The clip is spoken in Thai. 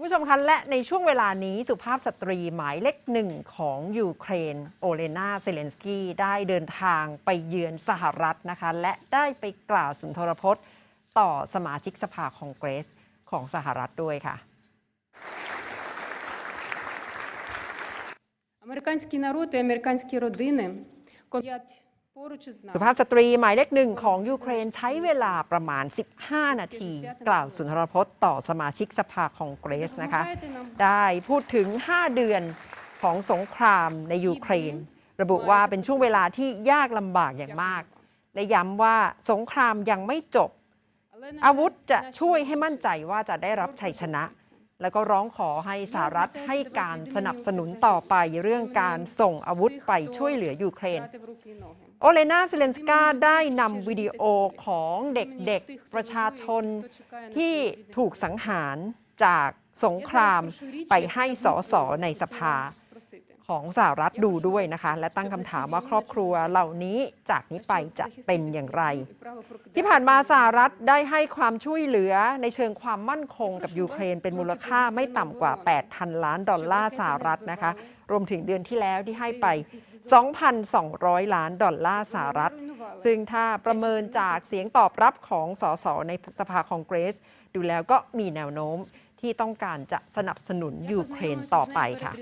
คุณผู้ชมคะและในช่วงเวลานี้สุภาพสตรีหมายเลขหนึ่งของยูเครน โอเลนาเซเลนสกี้ได้เดินทางไปเยือนสหรัฐนะคะ และได้ไปกล่าวสุนทรพจน์ ต่อสมาชิกสภาคองเกรสของสหรัฐด้วยค่ะ Американський народ і американські родини стоять поруч із สุภาพสตรีหมายเลขหนึ่งของยูเครนใช้เวลาประมาณ 15 นาที กล่าวสุนทรพจน์ต่อสมาชิกสภาคองเกรสนะคะ ได้พูดถึง 5 เดือนของสงครามในยูเครน ระบุว่าเป็นช่วงเวลาที่ยากลำบากอย่างมาก และย้ำว่าสงครามยังไม่จบ อาวุธจะช่วยให้มั่นใจว่าจะได้รับชัยชนะ แล้วก็ร้องขอให้สหรัฐให้การสนับสนุนต่อไปเรื่องการส่งอาวุธไปช่วยเหลือยูเครน โอเลนาเซเลนสกาได้นำวิดีโอของเด็กๆประชาชนที่ถูกสังหารจากสงครามไปให้สสในสภา ของสหรัฐดูด้วยนะคะ และตั้งคำถามว่าครอบครัวเหล่านี้จากนี้ไปจะเป็นอย่างไร ที่ผ่านมาสหรัฐได้ให้ความช่วยเหลือในเชิงความมั่นคงกับยูเครนเป็นมูลค่าไม่ต่ำกว่า 8,000 ล้านดอลลาร์สหรัฐนะคะ รวมถึงเดือนที่แล้วที่ให้ไป 2,200 ล้านดอลลาร์สหรัฐ ซึ่งถ้าประเมินจากเสียงตอบรับของสสในสภาคองเกรส ดูแล้วก็มีแนวโน้ม ที่ต้องการจะสนับสนุนยูเครนต่อไปค่ะ